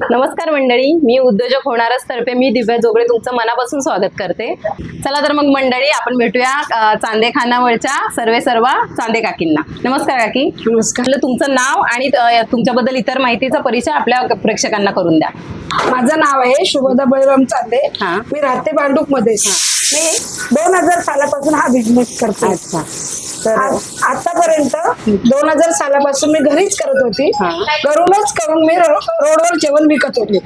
नमस्कार मंडळी मी उद्योजक होणारच तर्फे मी दिव्या जोगळे तुमचं मनापासून स्वागत करते. चला तर मग मंडळी आपण भेटूया चांदे खानावरच्या सर्वे सर्व चांदे काकींना. नमस्कार काकी. नमस्कार. तुमचं नाव आणि तुमच्याबद्दल इतर माहितीचा परिचय आपल्या प्रेक्षकांना करून द्या. माझं नाव आहे शुभदा बळीराम चांदे. हा. मी राहते भांडूपमध्ये मी दोन हजार सालापासून हा बिझनेस करते. आतापर्यंत दोन हजार सालापासून मी घरीच करत होती. हा. घरूनच करून मी रोडवर जेवण विकत होती.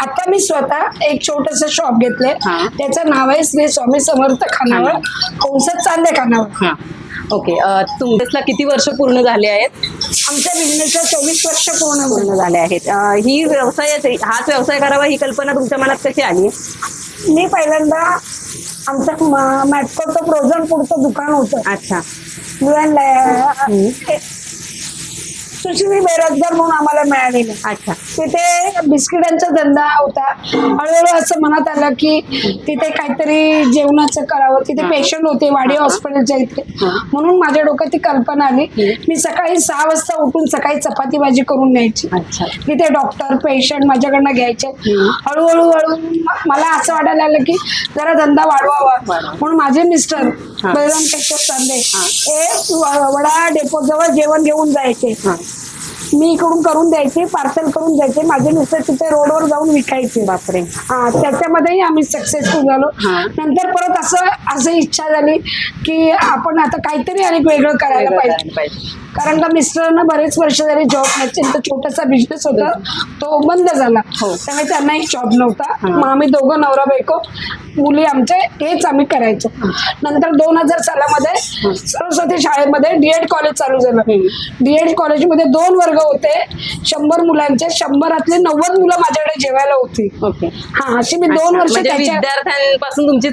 आता मी स्वतः एक छोटस शॉप घेतलंय. हा. त्याचं नाव आहे श्री स्वामी समर्थ खानावळ कंसात चांदे खानावळ. हा. ओके तुमच्यासला किती वर्ष पूर्ण झाले आहेत? आमच्या बिझनेसला चोवीस वर्ष पूर्ण. पूर्ण झाले आहेत. ही व्यवसाय हाच व्यवसाय करावा ही कल्पना तुमच्या मनात कशी आली? मी पहिल्यांदा आमचं मॅटकोचं फ्रोझन फूडचं दुकान होतं. अच्छा. सुशिली बेरोजगार म्हणून आम्हाला मिळालेलं. अच्छा. तिथे बिस्किटांचा धंदा होता. हळूहळू असं मनात आलं की तिथे काहीतरी जेवणाचं करावं. तिथे पेशंट होते वाडी हॉस्पिटलच्या इथे. म्हणून माझ्या डोक्यात ती कल्पना आली मी सकाळी सहा वाजता उठून सकाळी चपाती भाजी करून न्यायची. अच्छा. तिथे डॉक्टर पेशंट माझ्याकडनं घ्यायचे. हळूहळू हळू मला असं वाटायला लागलं की जरा धंदा वाढवावा. म्हणून माझे मिस्टर केशव चांदे हे. वडा डेपो जवळ जेवण घेऊन जायचे. मी इकडून करून द्यायचे पार्सल करून द्यायचे माझे मिस्टर तिथे रोडवर जाऊन विकायचे. बापरे. हा त्याच्यामध्येही आम्ही सक्सेसफुल झालो. नंतर परत असं असं इच्छा झाली की आपण आता काहीतरी आणि वेगळं करायला वेगळं पाहिजे. करायला पाहिजे. कारण का मिस्टरांना बरेच वर्ष झाले जॉब नाही त्यांचा छोटासा बिझनेस होता तो बंद झाला. हो. त्यामुळे त्यांना एक जॉब नव्हता. मग आम्ही दोघं नवरा बायको मुली आमचे हेच आम्ही करायचो. नंतर दोन हजार सालामध्ये सरस्वती शाळेमध्ये डीएड कॉलेज चालू झालं. डीएड कॉलेजमध्ये दोन वर्ग होते. शंभर मुलांचे शंभरातले नव्वद मुलं माझ्याकडे जेवायला होती. हा अशी मी दोन वर्ष म्हणजे विद्यार्थ्यांपासून तुमची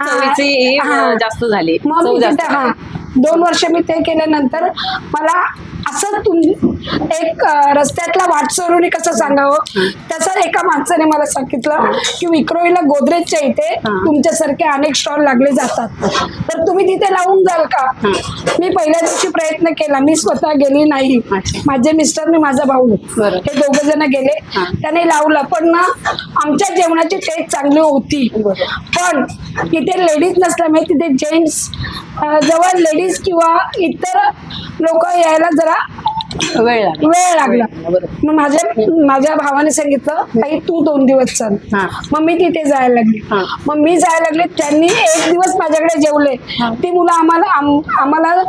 जास्त झाली. मग हा. दोन वर्ष मी ते केल्यानंतर मला असं तुम एक रस्त्यातला वाट चोरुनी कसं सांगावं? तसं एका माणसाने मला सांगितलं की विक्रोळीला गोदरेजच्या इथे. तुमच्यासारखे अनेक स्टॉल लागले जातात. तर तुम्ही तिथे लावून जाल का? मी पहिल्या दिवशी प्रयत्न केला. मी स्वतः गेली नाही. माझे मिस्टर आणि माझा भाऊ. हे दोघ जण गेले. त्याने लावलं. पण ना आमच्या जेवणाची टेस्ट चांगली होती. पण तिथे लेडीज नसल्यामुळे तिथे जेंट्स जवळ लेडीज किंवा इतर लोक यायला जरा वेळ लागला. वेळ लागला. मग माझ्या माझ्या भावाने सांगितलं ताई तू दोन दिवस चल. मग मी तिथे जायला लागली. मग मी जायला लागले. त्यांनी एक दिवस माझ्याकडे जेवले. ती मुलं आम्हाला आम- आम्हाला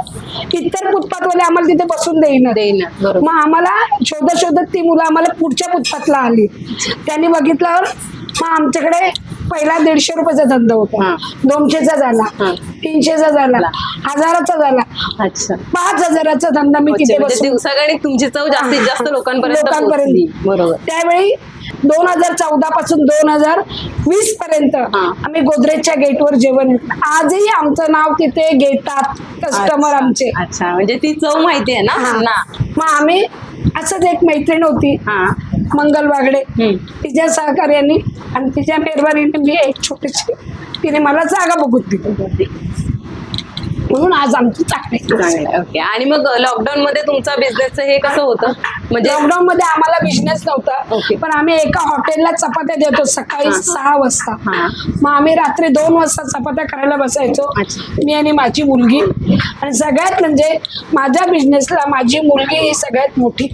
इतर फुटपाथवाले आम्हाला तिथे बसून देईना. देईना. मग आम्हाला शोधत शोधत ती मुलं आम्हाला पुढच्या फुटपाथला आली. त्यांनी बघितल्यावर मग आमच्याकडे पहिला दीडशे रुपयाचा धंदा. होता. दोनशेचा झाला. तीनशेचा झाला. हजाराचा झाला. अच्छा. पाच हजाराचा धंदा मी तिथे म्हणजे दिवसागणिक तुमची चव जास्तीत जास्त लोकांपर्यंत लोकांपर्यंत. बरोबर. त्यावेळी दोन हजार चौदा पासून दोन हजार वीस पर्यंत. आम्ही गोदरेजच्या गेटवर जेवण. आजही आमचं नाव तिथे घेतात कस्टमर. आमचे. अच्छा. म्हणजे ती चव माहिती आहे ना. मग आम्ही असंच एक मैत्रीण होती. हा. मंगल वागडे. तिच्या सहकार्याने आणि तिच्या मेहरबानीने मी एक छोटीशी तिने मला जागा बघून दिली म्हणून आज आमची चाकरी चांगलं ओके आणि मग लॉकडाऊन मध्ये तुमचा बिझनेस हे कसं होतं म्हणजे लॉकडाऊन मध्ये आम्हाला बिझनेस नव्हता. पण आम्ही एका हॉटेलला चपात्या देतो सकाळी. सहा वाजता. मग आम्ही रात्री दोन वाजता चपात्या करायला बसायचो. मी आणि माझी मुलगी आणि सगळ्यात म्हणजे माझ्या बिझनेसला माझी मुलगी ही सगळ्यात मोठी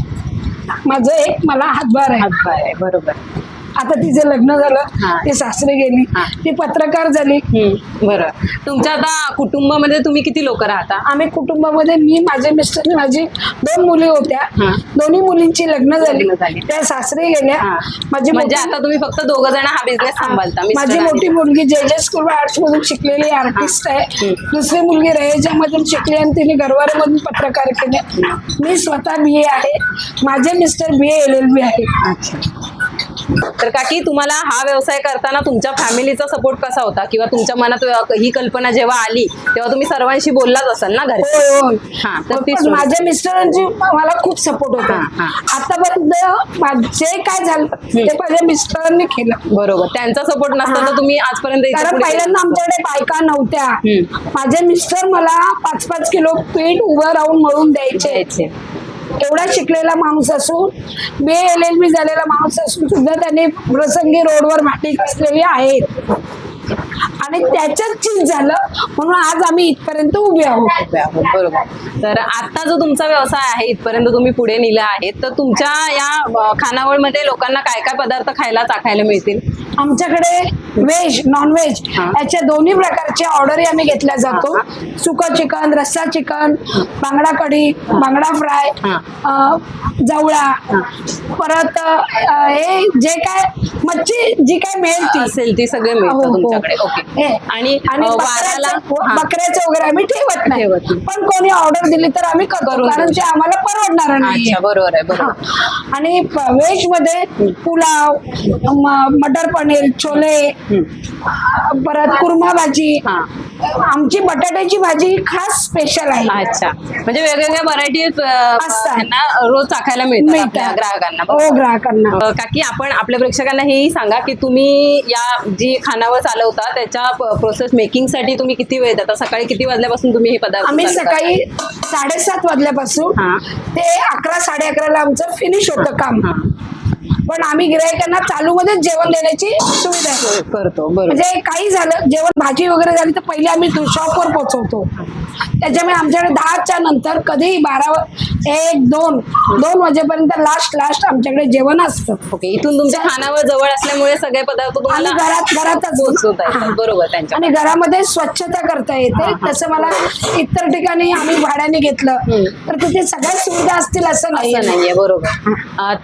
माझं एक मला हातभार आहे. हातभार आहे बरोबर. आता तिचं लग्न. झालं ती सासरे गेली. ती पत्रकार झाली. बरं. तुमच्या आता कुटुंबामध्ये तुम्ही किती लोक राहता? आम्ही कुटुंबामध्ये मी माझे मिस्टर माझी दोन मुली होत्या. दोन्ही मुलींची लग्न झाली. त्या सासरे गेल्या. माझी म्हणजे आता तुम्ही फक्त दोघ जण हा बिझनेस सांभाळता माझी मोठी मुलगी जे जे स्कूल आर्ट्स मधून शिकलेली आर्टिस्ट आहे. दुसरी मुलगी रयजा मधून शिकली आणि तिने गरवारे मधून पत्रकार केले. मी स्वतः बी ए आहे. माझे mister B L L B आहे. तर काकी तुम्हाला हा व्यवसाय करताना तुमच्या फॅमिलीचा सपोर्ट कसा होता? किंवा तुमच्या मनात ही कल्पना जेव्हा आली तेव्हा तुम्ही सर्वांशी बोललाच असाल ना घरी? होय हा. तर. माझ्या मिस्टरांची मला खूप सपोर्ट होता. हा, हा. आतापर्यंत जे काय झालं ते माझ्या मिस्टरांनी केलं. बरोबर. त्यांचा सपोर्ट नसता तर तुम्ही आजपर्यंत कारण पहिल्यांदा आमच्याकडे बायका नव्हत्या. माझे मिस्टर मला पाच पाच किलो पीठ उभं राहून मळून द्यायचे. एवढा शिकलेला माणूस असून बी एल एल बी झालेला माणूस असून सुद्धा त्यांनी प्रसंगी रोडवर भाटी घासलेली आहेत आणि त्याच्यात चीज झालं म्हणून आज आम्ही इथपर्यंत उभे आहोत. बरोबर. तर आता जो तुमचा व्यवसाय आहे इथपर्यंत तुम्ही पुढे नेला आहे तर तुमच्या या अ, खानावळमध्ये लोकांना काय काय पदार्थ खायला चाखायला मिळतील? आमच्याकडे व्हेज नॉन व्हेज हा. याच्या दोन्ही प्रकारच्या ऑर्डरी आम्ही घेतल्या जातो. सुकं चिकन रस्सा चिकन बांगडा कढी बांगडा फ्राय जवळा. परत हे जे काय मच्छी जी काय मिळेल ती. असेल ती सगळे हो, मिळतं हो. आणि आणि बकऱ्याचं वगैरे आम्ही ठेवत नाही. पण कोणी ऑर्डर दिली तर आम्ही करतो. कारण. ते आम्हाला परवडणार नाही. बरोबर आहे बरोबर. आणि व्हेजमध्ये पुलाव मटर पनीर छोले परत कुर्मा भाजी. हा. आमची बटाट्याची भाजी खास स्पेशल आहे. अच्छा. म्हणजे वेगवेगळ्या व्हरायटी. रोज चाखायला मिळतात ग्राहकांना. हो ग्राहकांना. काकी आपण आपल्या प्रेक्षकांना हेही सांगा की तुम्ही या जी खानावळ चालवता त्याच्या प्रोसेस मेकिंगसाठी तुम्ही किती वेळ देता? सकाळी किती वाजल्यापासून तुम्ही हे पदार्थ आम्ही? सकाळी साडेसात वाजल्यापासून हा. ते अकरा साडे अकराला आमचं फिनिश होतं काम. हा. पण आम्ही गिरायकांना चालू मध्येच जेवण देण्याची सुविधा करतो म्हणजे काही झालं जेवण भाजी वगैरे झाली तर पहिले आम्ही शॉपवर पोहोचवतो. त्याच्यामुळे आमच्याकडे दहाच्या नंतर कधीही बारा एक दोन दोन वाजेपर्यंत लास्ट लास्ट आमच्याकडे जेवण असतं. ओके इथून तुमच्या खानावर जवळ असल्यामुळे सगळे पदार्थ तुम्हाला घरात घरातच पोहोचवता. बरोबर त्यांच्या आणि घरामध्ये स्वच्छता करता येते. तसं मला इतर ठिकाणी आम्ही भाड्याने घेतलं तर तिथे सगळ्या सुविधा असतील असं नाही असं नाहीये बरोबर.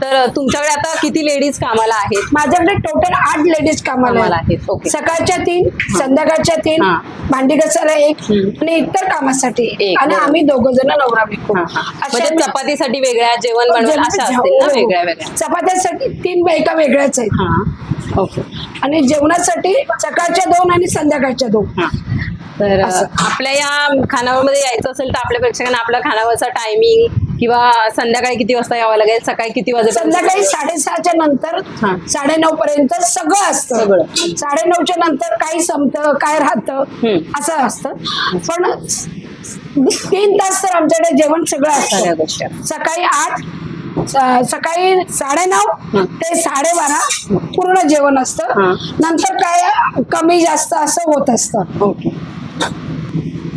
तर तुमच्याकडे आता किती लेडीज कामाला आहेत? माझ्याकडे टोटल आठ लेडीज कामाला आहेत. सकाळच्या तीन संध्याकाळच्या तीन हा. भांडी घासायला एक आणि इतर कामासाठी एक, आणि बरोबर. आम्ही दोघ जण नवरा बायको हा, हा. अशा म्हणजे चपातीसाठी वेगळ्या जेवण बनवायला अशा असतील ना हो, हो. वेगळ्या वेगळ्या चपात्यासाठी तीन बायका वेगळ्याच आहेत हा ओके आणि जेवणासाठी सकाळच्या दोन आणि संध्याकाळच्या दोन हा. तर. आपल्या या खानावळमध्ये यायचं असेल तर आपल्या प्रेक्षकांना आपल्या खानावळचा टायमिंग किंवा संध्याकाळी किती वाजता यावं लागेल सकाळी किती वाजेपर्यंत संध्याकाळी साडेसहाच्या नंतर हा. साडेनऊ पर्यंत सगळं असतं सगळं. साडेनऊच्या नंतर काही संपतं काय राहतं हम्म. असं असतं पण तीन तास तर आमच्याकडे जेवण सगळं सगळ्या असतं गोष्टी. सकाळी आठ स- सकाळी साडेनऊ हं. ते साडेबारा पूर्ण जेवण असतं हं. नंतर काय कमी जास्त असं होत असतं ओके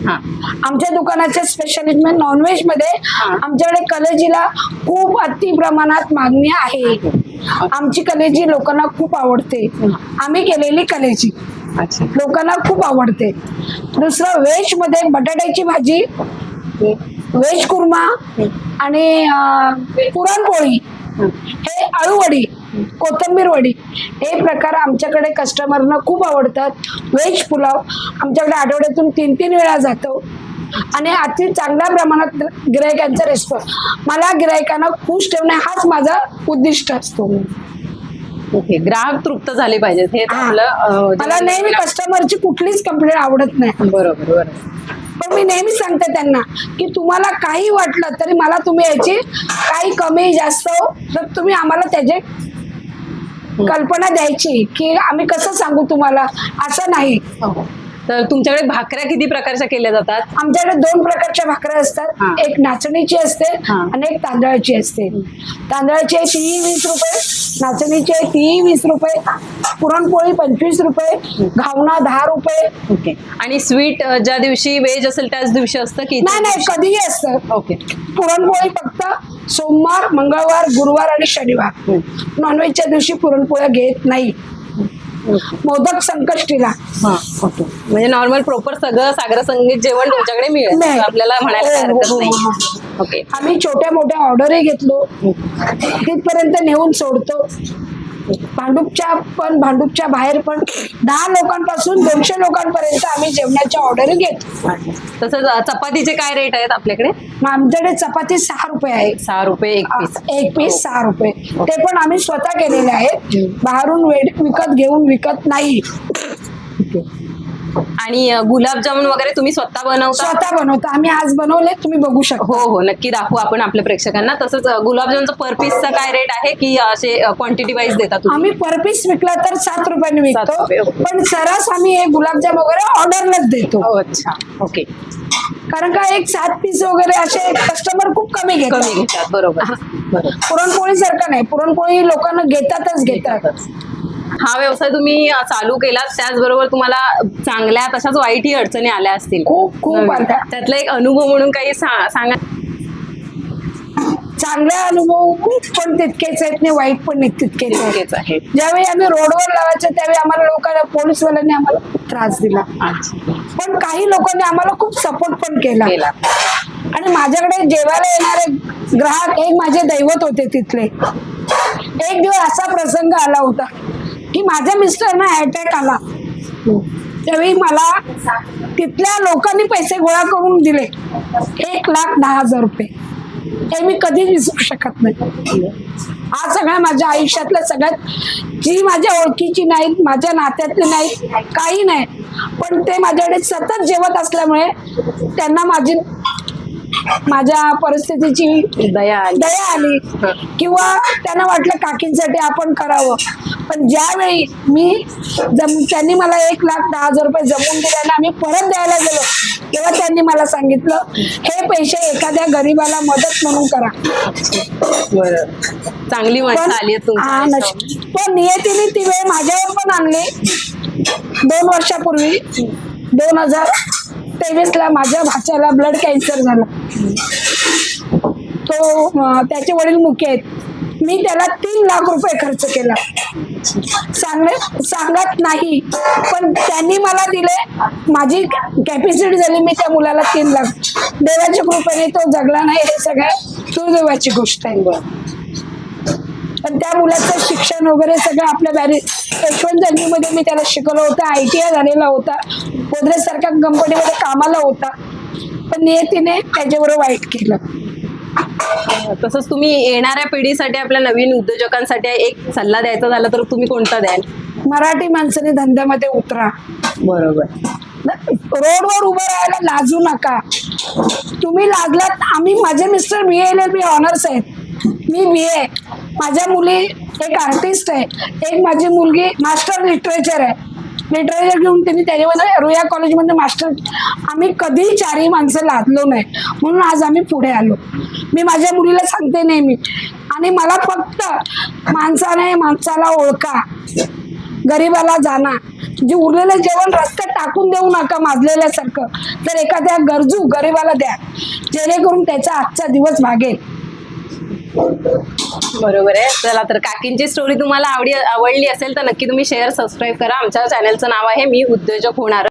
आमच्या दुकानाच्या स्पेशालिस्ट म्हणजे नॉनव्हेजमध्ये. आमच्याकडे कलेजीला खूप अति प्रमाणात मागणी आहे. आमची कलेजी लोकांना खूप आवडते. आम्ही केलेली कलेजी. लोकांना खूप आवडते. दुसरं व्हेजमध्ये बटाट्याची भाजी व्हेज कुर्मा आणि पुरणपोळी. हे आळूवडी. कोथिंबीर वडी हे प्रकार आमच्याकडे कस्टमरना खूप आवडतात. व्हेज पुलाव आमच्याकडे आठवड्यातून तीन तीन वेळा जातो. आणि अति चांगल्या प्रमाणात गिरायकांचा रिस्पॉन्स मला गिरायकांना खुश ठेवणे हाच माझा उद्दिष्ट असतो. ओके ग्राहक तृप्त झाले पाहिजेत. हे हा. आपलं अ, मला नेहमी कस्टमरची कुठलीच कंप्लेंट आवडत नाही. बरोबर बरोबर. पण मी नेहमी सांगते त्यांना की तुम्हाला काही वाटलं तरी मला तुम्ही याची काही कमी जास्त तर तुम्ही आम्हाला त्याचे कल्पना द्यायची की आम्ही कसं सांगू तुम्हाला? असं नाही. तर तुमच्याकडे भाकऱ्या किती प्रकारच्या केल्या जातात? आमच्याकडे दोन प्रकारच्या भाकऱ्या हा. असतात एक नाचणीची असते हा. आणि एक तांदळाची असते. तांदळाची आहे तीही वीस रुपये नाचणीची आहे तीही वीस रुपये पुरणपोळी पंचवीस रुपये घावना दहा रुपये. ओके. आणि स्वीट ज्या दिवशी व्हेज असेल त्याच दिवशी असतं की नाही नाही कधीही असतं. ओके. पुरणपोळी फक्त सोमवार मंगळवार गुरुवार आणि शनिवार. नॉनव्हेजच्या दिवशी पुरणपोळ्या घेत नाही. मोदक संकष्टीला. हा म्हणजे नॉर्मल प्रॉपर सगळं सागर संगीत जेवण तुमच्याकडे मिळेल. नाही. आपल्याला म्हणायला काही हो, हरकत हो, नाही. हो, ओके आम्ही छोट्या मोठ्या ऑर्डरही घेतलो. तिथपर्यंत नेऊन सोडतो. भांडूपच्या पण भांडूपच्या बाहेर पण दहा लोकांपासून दोनशे लोकांपर्यंत आम्ही जेवणाच्या ऑर्डर घेतो. तसंच अ, चपातीचे काय रेट आहेत आपल्याकडे? मग आमच्याकडे चपाती सहा रुपये आहे. सहा रुपये एक पीस एक पीस सहा रुपये. ते पण आम्ही स्वतः केलेले आहेत. बाहेरून वेड विकत घेऊन विकत नाही. आणि गुलाबजामुन वगैरे तुम्ही स्वतः बनवता? स्वतः बनवतो. आम्ही आज बनवले तुम्ही बघू शकता. हो हो. नक्की दाखवू आपण आपल्या प्रेक्षकांना. तसंच अ, गुलाबजामुनचा पर पीसचा काय रेट आहे की असे क्वांटिटी वाईज देता तुम्ही? आम्ही पर पीस विकला तर सात रुपयाने सात विकतो. रुपये, ओके. पण सरस आम्ही हे गुलाबजाम वगैरे ऑर्डरलाच देतो. हो अच्छा. ओके. कारण का एक सात पीस वगैरे असे कस्टमर खूप कमी कमी घेतात. घेतात. बरोबर. बरोबर पुरणपोळी सारखं नाही. पुरणपोळी लोकांना घेतातच घेतात. हा व्यवसाय तुम्ही चालू केलात त्याचबरोबर तुम्हाला चांगल्या तशाच वाईटही अडचणी आल्या असतील. खूप खूप. आल्या. त्यातला एक अनुभव म्हणून काही सा- सांगा. चांगले अनुभव पण तितकेच आहेत आणि वाईट पण तितकेच आहेत. तितकेच आहे ज्यावेळी आम्ही रोडवर लावायचो त्यावेळी आम्हाला लोकांना पोलीसवाल्यांनी आम्हाला त्रास दिला. अच्छा. पण काही लोकांनी आम्हाला खूप सपोर्ट पण केला. केला. आणि माझ्याकडे जेवायला येणारे ग्राहक एक माझे दैवत होते तिथले. एक दिवस असा प्रसंग आला होता. की माझ्या मिस्टरना अटॅक आला. त्यावेळी मला तिथल्या लोकांनी पैसे गोळा करून दिले. एक लाख दहा हजार रुपये. हे मी कधीच विसरू शकत नाही. हा सगळ्या माझ्या आयुष्यातल्या सगळ्यात जी माझ्या ओळखीची नाहीत माझ्या नात्यातली नाहीत काही नाही. पण ते माझ्याकडे सतत जेवत असल्यामुळे त्यांना माझी माझ्या परिस्थितीची दया आली. दया आली. किंवा त्यांना वाटलं काकींसाठी आपण करावं. पण ज्यावेळी मी जम त्यांनी मला एक लाख दहा हजार रुपये जमवून दिले आणि आम्ही परत द्यायला गेलो तेव्हा त्यांनी मला सांगितलं हे पैसे एखाद्या गरीबाला मदत म्हणून करा. चांगली माणसं आली पण नियतीने ती वेळ माझ्यावर पण आणली. दोन वर्षापूर्वी दोन हजार तेवीस ला माझ्या भाच्याला ब्लड कॅन्सर झाला. तो त्याचे वडील मुख्य आहेत. मी त्याला तीन लाख रुपये खर्च केला. सांग सांगत नाही. पण त्यांनी मला दिले माझी कॅपॅसिटी झाली मी त्या मुलाला तीन लाख. देवाच्या कृपेने तो जगला नाही हे सगळ्या दुर्दैवाची गोष्ट आहे. पण त्या मुलाचं शिक्षण वगैरे सगळं आपल्या बॅरी यशवंत जर्नीमध्ये मी त्याला शिकवलं होतं आय टी आय झालेला होता. गोदरेज सारख्या कंपनीमध्ये कामाला होता. पण नियतीने त्याच्याबरोबर वाईट केलं. तसंच तुम्ही येणाऱ्या पिढीसाठी आपल्या नवीन उद्योजकांसाठी एक सल्ला द्यायचा झाला तर तुम्ही कोणता द्याल? मराठी माणसाने धंद्यामध्ये उतरा. बरोबर. रोडवर उभं राहायला लाजू नका. तुम्ही लाजलात आम्ही माझे mister B L B honours आहेत. मी बी ए माझ्या मुली एक आर्टिस्ट आहे. एक माझी मुलगी मास्टर लिटरेचर आहे. लिटरेचर घेऊन त्यांनी त्याच्यामध्ये रुया कॉलेजमध्ये मास्टर आम्ही कधीही चारही माणसं लादलो नाही. म्हणून आज आम्ही पुढे आलो. मी माझ्या मुलीला सांगते नेहमी. आणि मला फक्त माणसाने माणसाला ओळखा. गरीबाला जाणा. जे उरलेलं जेवण रस्त्यात टाकून देऊ नका माजलेल्यासारखं. तर एखाद्या गरजू गरीबाला द्या. जेणेकरून त्याचा आजचा दिवस भागेल बरोबर आहे. चला तर काकींची स्टोरी तुम्हाला आवडी आवडली असेल तर नक्की तुम्ही शेअर सबस्क्राईब करा. आमच्या चॅनलचं नाव आहे मी उद्योजक होणार.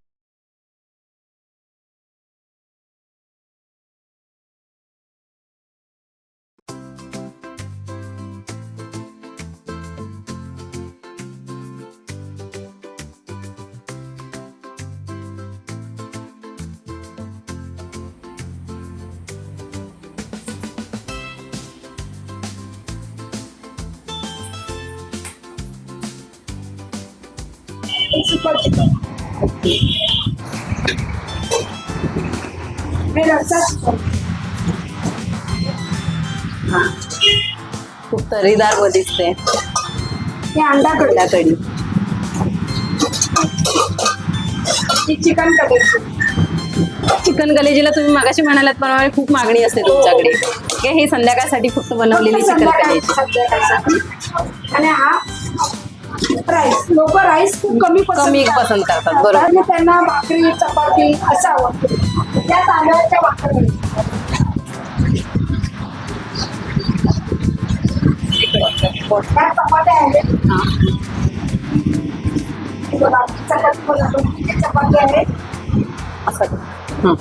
खूप तरीदार व दिसते हे अंडा ही चिकन चिकन कलेजीला तुम्ही मागाशी म्हणालात प्रमाणे खूप मागणी असते तुमच्याकडे. हे संध्याकाळसाठी फक्त बनवलेली चिकन कलेजी. आणि हा राईस लोक राईस खूप कमी पसंत कमी करतात. पसंत करतात, बरोबर. आणि त्यांना भाकरी चपाती असं आवडतं त्या तांदळाच्या भाकरी त्या चपात्या आहेत हा. चपाती बनवतो चपाती आहे असं हं.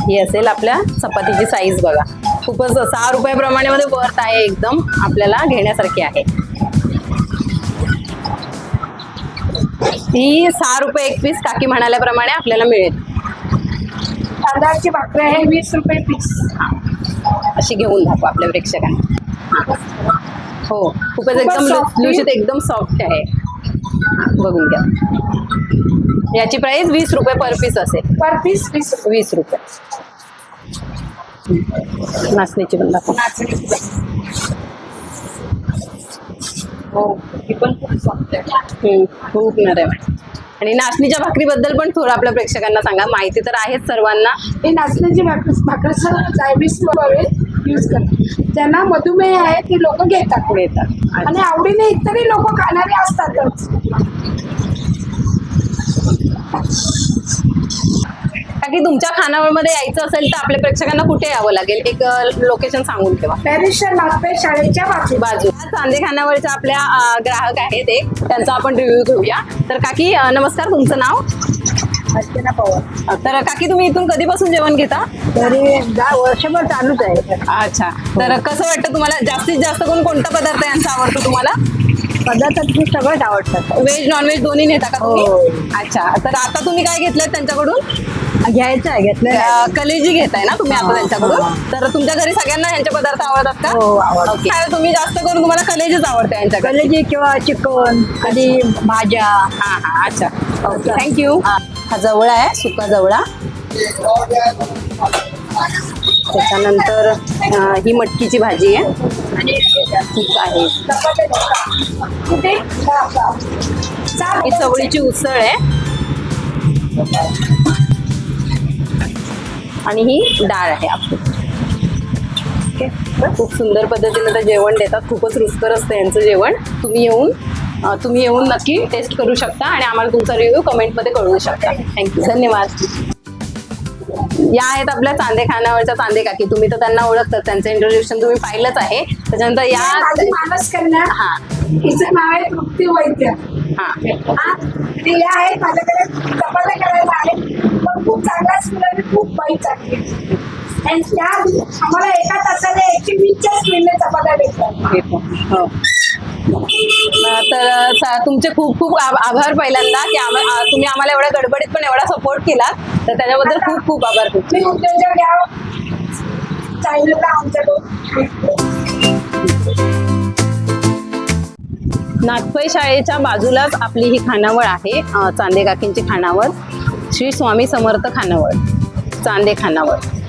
ही असेल आपल्या चपातीची साईज बघा खूपच सहा रुपयाप्रमाणे मध्ये वर्थ आहे एकदम आपल्याला घेण्यासारखी आहे ही सहा रुपये एक पीस काकी म्हणाल्याप्रमाणे आपल्याला मिळेल. तांदळाची भाकरी आहे वीस रुपये पीस. अशी घेऊन दाखवा आपल्या प्रेक्षकांना. हा. खूपच एकदम लुसलुशीत एकदम सॉफ्ट आहे. बघून घ्या. याची प्राइस वीस रुपये पर पीस असेल. पर पीस वीस. वीस रुपये. नाचणीची पण दाखव. हो ही पण खूप नरम आहे. आणि नाचणीच्या भाकरीबद्दल पण थोडं आपल्या प्रेक्षकांना सांगा. माहिती तर आहेच सर्वांना. हे नाचण्याची भाकरी भाकरीचं जायबीस यूज करतात. ज्यांना मधुमेह आहे ते लोक घेतात. येतात आणि आवडीने इतरही लोक खाणारे असतातच. की तुमच्या खानावळमध्ये यायचं असेल तर आपल्या प्रेक्षकांना कुठे यावं लागेल? एक लोकेशन सांगून ठेवा. पॅरिसच्या शाळेच्या बाजूला. बाजू. चांदे खानावळच्या आपल्या ग्राहक आहेत एक. त्यांचा आपण रिव्ह्यू घेऊया. तर काकी नमस्कार तुमचं नाव? अर्चना पवार. तर काकी तुम्ही इथून कधीपासून जेवण घेता? तरी दहा वर्षभर चालूच आहे. अच्छा. तर कसं वाटतं तुम्हाला? जास्तीत जास्त कोण कोणता पदार्थ यांचा आवडतो तुम्हाला? पदार्थात सगळंच आवडतात. व्हेज नॉनव्हेज दोन्ही नेता का हो. अच्छा. तर आता तुम्ही काय घेतलं त्यांच्याकडून? घ्यायचं आहे घेतलं कलेजी घेताय ना तुम्ही आता त्यांच्याकडून. तर तुमच्या घरी सगळ्यांना यांचे पदार्थ आवडतात का? हो, आवडतात. तुम्ही जास्त करून तुम्हाला कलेजीच आवडते यांच्याकडे. कलेजी किंवा चिकन कधी भाज्या. हा हा अच्छा. ओके थँक्यू हा. जवळा आहे सुका जवळा. त्याच्यानंतर ही मटकीची भाजी आहे. ठीक आहे. ही चवळीची उसळ आहे. आणि ही डाळ आहे आपली. ओके. खूप सुंदर पद्धतीने ते जेवण देतात. खूपच रुचकर असतं यांचं जेवण. तुम्ही येऊन तुम्ही येऊन नक्की टेस्ट करू शकता आणि आम्हाला तुमचा रिव्ह्यू कमेंटमध्ये कळवू शकता. थँक्यू धन्यवाद. या आहेत आपल्या चांदे खानावरच्या चांदे काकी. तुम्ही तर त्यांना ओळखतात. त्यांचं इंट्रोडक्शन तुम्ही पाहिलंच आहे. त्याच्यानंतर या हा. तिचं नाव आहे तृप्ती वैद्य. हा. ते आहेत. माझ्याकडे करायला आहे खूप चांगला स्कूल आणि खूप बाई चांगली आहे. आणि त्या आम्हाला एका तासाला एकशे वीसच्या स्पीडने चपात्या भेटतात. हो. तर तुमचे खूप खूप आभ- आभार पहिल्यांदा की तुम्ही आम्हाला एवढ्या गडबडीत पण एवढा सपोर्ट केला तर त्याच्याबद्दल खूप खूप आभार तुम्ही उद्योजक घ्या चायनीला आमच्याकडून नागपै शाळेच्या बाजूलाच आपली ही खानावळ आहे चांदे काकींची खानावळ श्री स्वामी समर्थ खानावळ चांदे खानावळ.